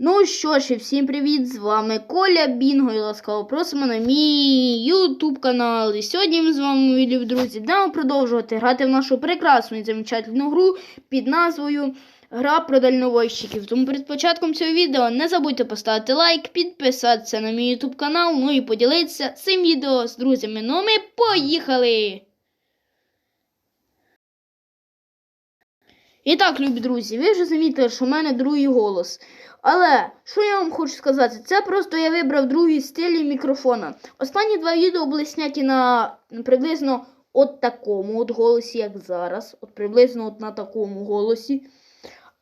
Ну що ж, і всім привіт! З вами Коля Бінго і ласкаво просимо на мій ютуб канал. І сьогодні ми з вами, мої друзі, будемо продовжувати грати в нашу прекрасну і замечательну гру під назвою Гра про дальнобойщиків. Тому перед початком цього відео не забудьте поставити лайк, підписатися на мій ютуб канал, ну і поділитися цим відео з друзями. Ну ми поїхали! І так, любі друзі, ви вже замітили, що в мене другий голос. Але що я вам хочу сказати? Це просто я вибрав другий стиль мікрофона. Останні два відео були зняті на приблизно от такому от голосі, як зараз. От приблизно от на такому голосі.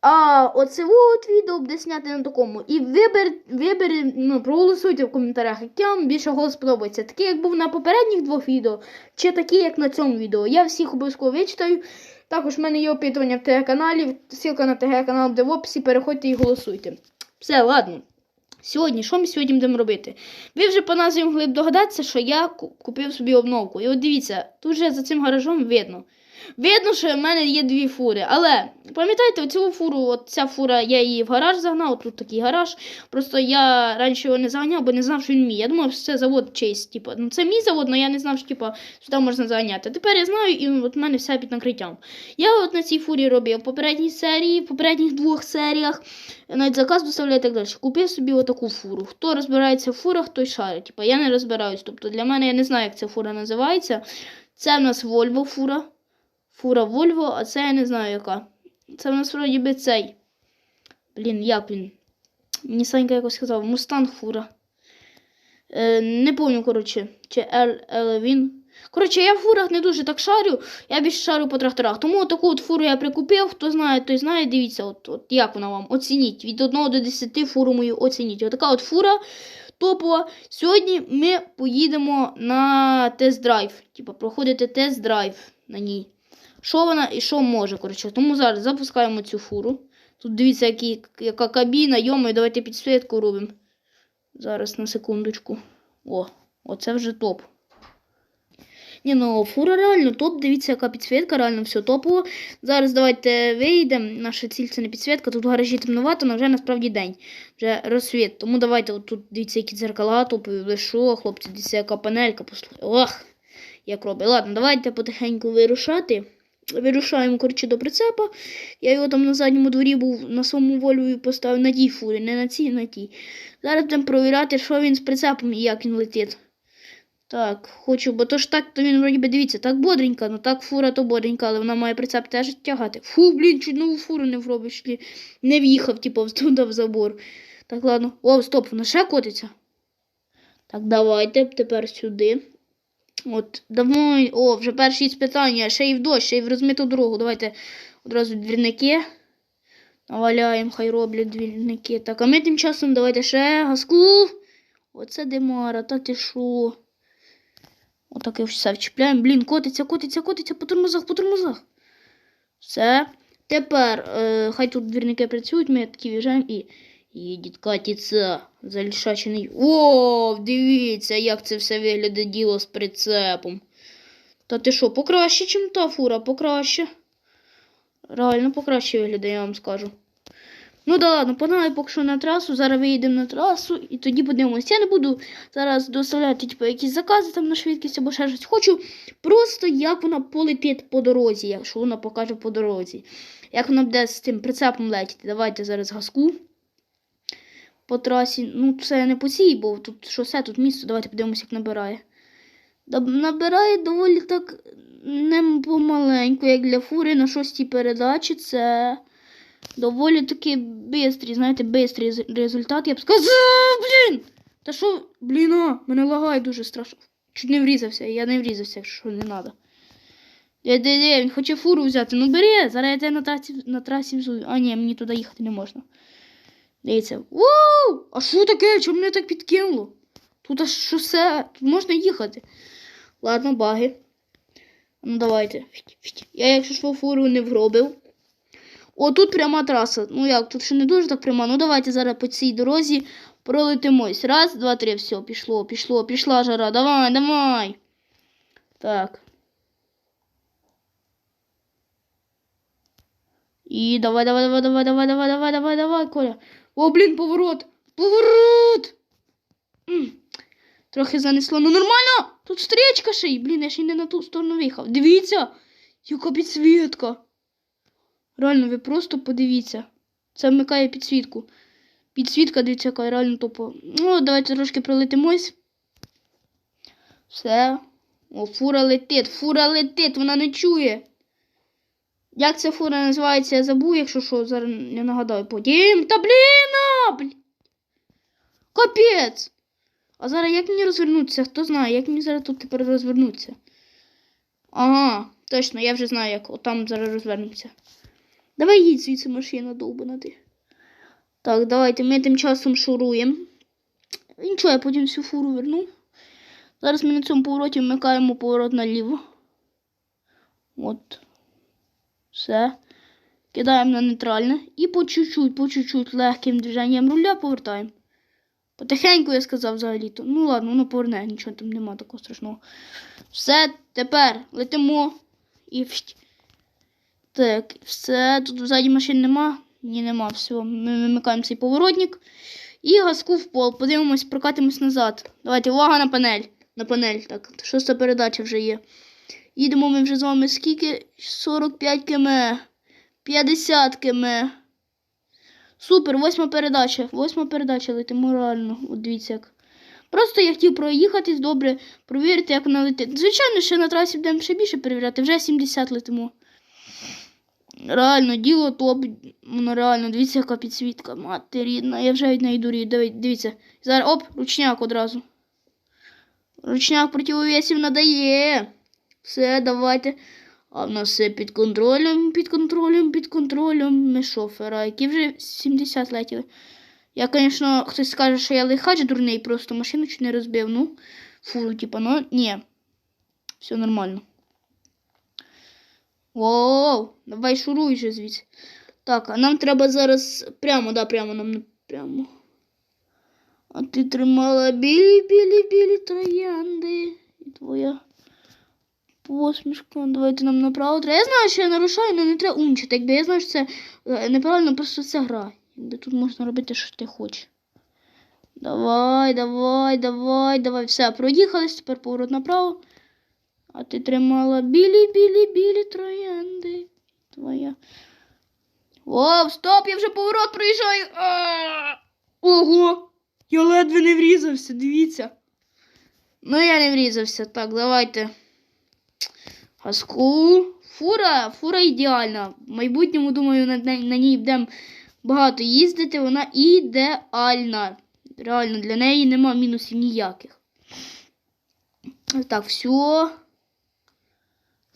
А оце от відео буде зняти на такому. І вибер, вибер, ну, проголосуйте в коментарях, який вам більше голос подобається. Такий, як був на попередніх двох відео, чи такий, як на цьому відео. Я всіх обов'язково вичитаю. Також в мене є опитування в ТГ-каналі. Ссылка на ТГ-канал буде в описі. Переходьте і голосуйте. Все, ладно. Сьогодні, що ми сьогодні будемо робити? Ви вже по назві могли б догадатися, що я купив собі обновку. І от дивіться, тут вже за цим гаражом видно. Видно, що в мене є дві фури. Але пам'ятаєте, оцю фуру, от ця фура, я її в гараж загнав, тут такий гараж. Просто я раніше його не заганяв, бо не знав, що він мій. Я думав, що це завод чийсь. Типу, ну це мій завод, але я не знав, що типу, сюди можна заганяти. Тепер я знаю, і от в мене все під накриттям. Я от на цій фурі робив в попередній серії, в попередніх двох серіях. Навіть заказ доставляє і так далі. Купив собі отаку фуру. Хто розбирається в фурах, той шарить. Типа я не розбираюсь. Тобто для мене я не знаю, як ця фура називається. Це в нас Volvo фура. Фура Volvo, а це я не знаю яка. Це в нас вроді би цей. Блін, як він? Мені Санька якось сказав, Мустанг фура. Е, не пам'ятаю, коротше, чи L, L він. Коротше, я в фурах не дуже так шарю, я більше шарю по тракторах. Тому таку от фуру я прикупив. Хто знає, той знає. Дивіться, от, от як вона вам. Оцініть. Від 1 до 10 фуру мою оцініть. Отака от фура топова. Сьогодні ми поїдемо на тест-драйв. Типа проходити тест-драйв на ній. Що вона і що може, коротше. Тому зараз запускаємо цю фуру. Тут дивіться, які, яка кабіна, йомо, давайте підсвітку робимо. Зараз на секундочку. О, оце вже топ. Ні, ну фура реально топ, дивіться, яка підсвітка, реально все топово. Зараз давайте вийдемо. Наша ціль це не підсвітка, тут в гаражі темнувато, але вже насправді день, вже розсвіт. Тому давайте от тут дивіться, які дзеркала топові, що, хлопці, дивіться, яка панелька. Ох, як робить. Ладно, давайте потихеньку вирушати. Вирушаємо, коротше, до прицепа. Я його там на задньому дворі був на своєму вольві поставив на тій фурі, не на цій, на тій. Зараз будемо провіряти, що він з прицепом і як він летить. Так, хочу, бо то ж так, то він вроді би дивіться, так бодренько, ну так фура то бодренька, але вона має прицеп теж тягати. Фу, блін, чуть нову фуру не вробиш, не в'їхав, типу, туди в забор. Так, ладно. О, стоп, вона ще котиться. Так, давайте тепер сюди. От, давай, о, вже перші спитання, ще й в дощ, ще й в розмиту дорогу. Давайте одразу двірники. Наваляємо, хай роблять двірники. Так, а ми тим часом давайте ще газку. Оце демара, та ти шо? Отак все вчіпляємо. Блін, котиться, котиться, котиться по тормозах, по тормозах. Все. Тепер е, хай тут двірники працюють, ми такі в'їжджаємо і. Їдіть катиться, залішачений. О, дивіться, як це все виглядає діло з прицепом. Та ти що, покраще, ніж та фура, покраще. Реально покраще виглядає, я вам скажу. Ну да ладно, погнали поки що на трасу. Зараз виїдемо на трасу і тоді подивимося. Я не буду зараз доставляти типу, якісь закази там на швидкість або ще щось. Хочу просто як вона полетить по дорозі, якщо вона покаже по дорозі. Як вона буде з тим прицепом летіти. Давайте зараз газку по трасі. Ну, це не по цій, бо тут шосе, тут місто. Давайте подивимося, як набирає. Набирає доволі так не помаленьку, як для фури на шостій передачі. Це доволі таки бистрий, знаєте, бистрий результат. Я б сказав, блін! Та що, блін, а, мене лагає дуже страшно. Чуть не врізався, я не врізався, якщо не треба. Де, де, де, він хоче фуру взяти. Ну бери, зараз я на трасі, на трасі взую. А ні, мені туди їхати не можна. Дивіться. Воу! А що таке? Чому мене так підкинуло? Тут аж шосе, тут можна їхати. Ладно, баги. Ну давайте. Я якщо що фуру не вробив. О, тут пряма траса. Ну як, тут ще не дуже так пряма. Ну давайте зараз по цій дорозі пролетимось. Раз, два, три, все, пішло, пішло, пішла жара. Давай, давай. Так. І давай, давай, давай, давай, давай, давай, давай, давай, давай, Коля. О, блін, поворот! Поворот! Трохи занесло. Ну нормально! Тут стрічка ще й. Блін, я ще й не на ту сторону виїхав. Дивіться, яка підсвітка. Реально, ви просто подивіться. Це вмикає підсвітку. Підсвітка, дивіться, яка реально топо. Ну, давайте трошки пролетимось. Все. О, фура летить, фура летить, вона не чує. Як ця фура називається, я забув, якщо що, зараз не нагадаю потім. Та блін! блін. Капець! А зараз як мені розвернутися? Хто знає, як мені зараз тут тепер розвернутися? Ага, точно, я вже знаю, як отам зараз розвернемося. Давай їдь звідси машина довбана ти. Так, давайте ми тим часом шуруємо. Нічого, я потім всю фуру верну. Зараз ми на цьому повороті вмикаємо поворот наліво. От. Все. Кидаємо на нейтральне. І по чуть-чуть, по чуть-чуть легким движенням руля повертаємо. Потихеньку я сказав взагалі-то. Ну ладно, воно поверне, нічого там нема такого страшного. Все, тепер летимо і. Так, все, тут ззаді машин нема. Ні, нема, все. Ми вимикаємо цей поворотник. І газку в пол. Подивимось, прокатимось назад. Давайте, увага на панель. На панель. Так, шоста передача вже є. Їдемо ми вже з вами скільки? 45 км. 50 км. Супер, восьма передача. Восьма передача летимо реально. От дивіться як. Просто я хотів проїхатись добре, провірити, як вона летить. Звичайно, ще на трасі будемо ще більше перевіряти. Вже 70 летимо. Реально, діло топ. Воно реально, дивіться, яка підсвітка. Мати рідна. Я вже від неї дурію. Дивіться. Зараз оп, ручняк одразу. Ручняк противовесів надає. Все, давайте. А в нас все під контролем, під контролем, під контролем. Ми шофера, які вже 70 летіли. Я, звісно, хтось скаже, що я лихач дурний, просто машину чуть не розбив. Ну, фуру, типа, ну, ні. Все нормально. Воу, давай шуруй же звідси. Так, а нам треба зараз прямо, да, прямо нам прямо. А ти тримала білі, білі, білі троянди. І твоя посмішка. Давайте нам направо. Я знаю, що я нарушаю, але не треба умнічати. Якби я знаю, що це е, неправильно, просто це гра. Якби тут можна робити, що ти хочеш. Давай, давай, давай, давай. Все, проїхались, тепер поворот направо. А ти тримала білі, білі, білі троянди. Твоя. Воу, стоп, я вже поворот проїжджаю. А! Ого! Я ледве не врізався, дивіться. Ну, я не врізався. Так, давайте. Газку. Фура, фура ідеальна. В майбутньому, думаю, на, на, ній будемо багато їздити. Вона ідеальна. Реально, для неї нема мінусів ніяких. Так, все.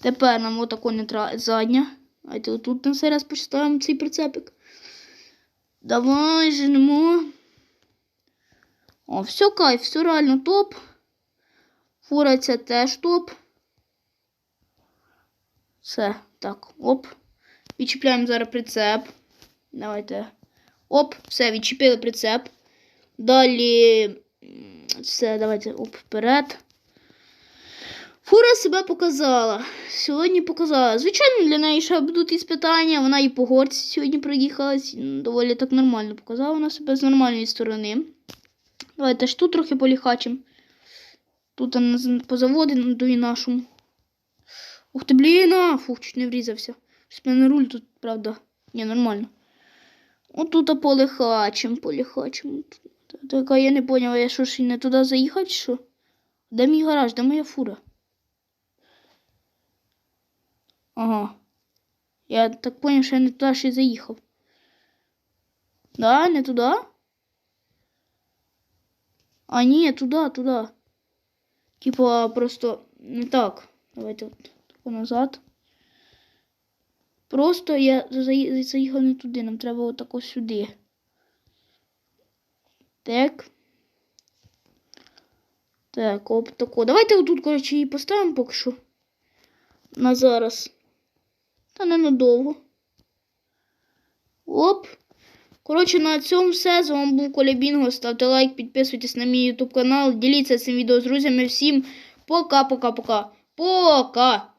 Тепер нам отако не треба задня. Давайте отут на цей раз поставимо цей прицепик. Давай, женемо. О, все кайф, все реально топ. Фура це теж топ. Все, так, оп. Відчіпляємо зараз прицеп. Давайте. Оп, все, відчепили прицеп. Далі. Все, давайте оп, вперед. Фура себе показала. Сьогодні показала. Звичайно, для неї ще будуть іспитання. Вона і по горці сьогодні проїхалась. Доволі так нормально показала вона себе з нормальної сторони. Давайте ж тут трохи поліхачимо. Тут а, на- по заводу до і нашому. Ух ти, блін, а! Фух, чуть не врізався. Щось мене руль тут, правда. Ні, нормально. Отут полихачем, полихачем. Така я не поняла, я що ж не туди заїхати, що? Де мій гараж, де моя фура? Ага. Я так поняв, що я не туди ще заїхав. Да, не туди? А, ні, туди, туди. Типа просто не так. Давайте от тако назад. Просто я заїхав не туди, нам треба отако сюди. Так. Так, оп, тако. Давайте отут, коротше, її поставимо поки що. На зараз. Та ненадовго. Оп. Коротше, на цьому все. З вами був Коля Бінго. Ставте лайк, підписуйтесь на мій YouTube канал, діліться цим відео з друзями. Всім пока-пока-пока. Пока!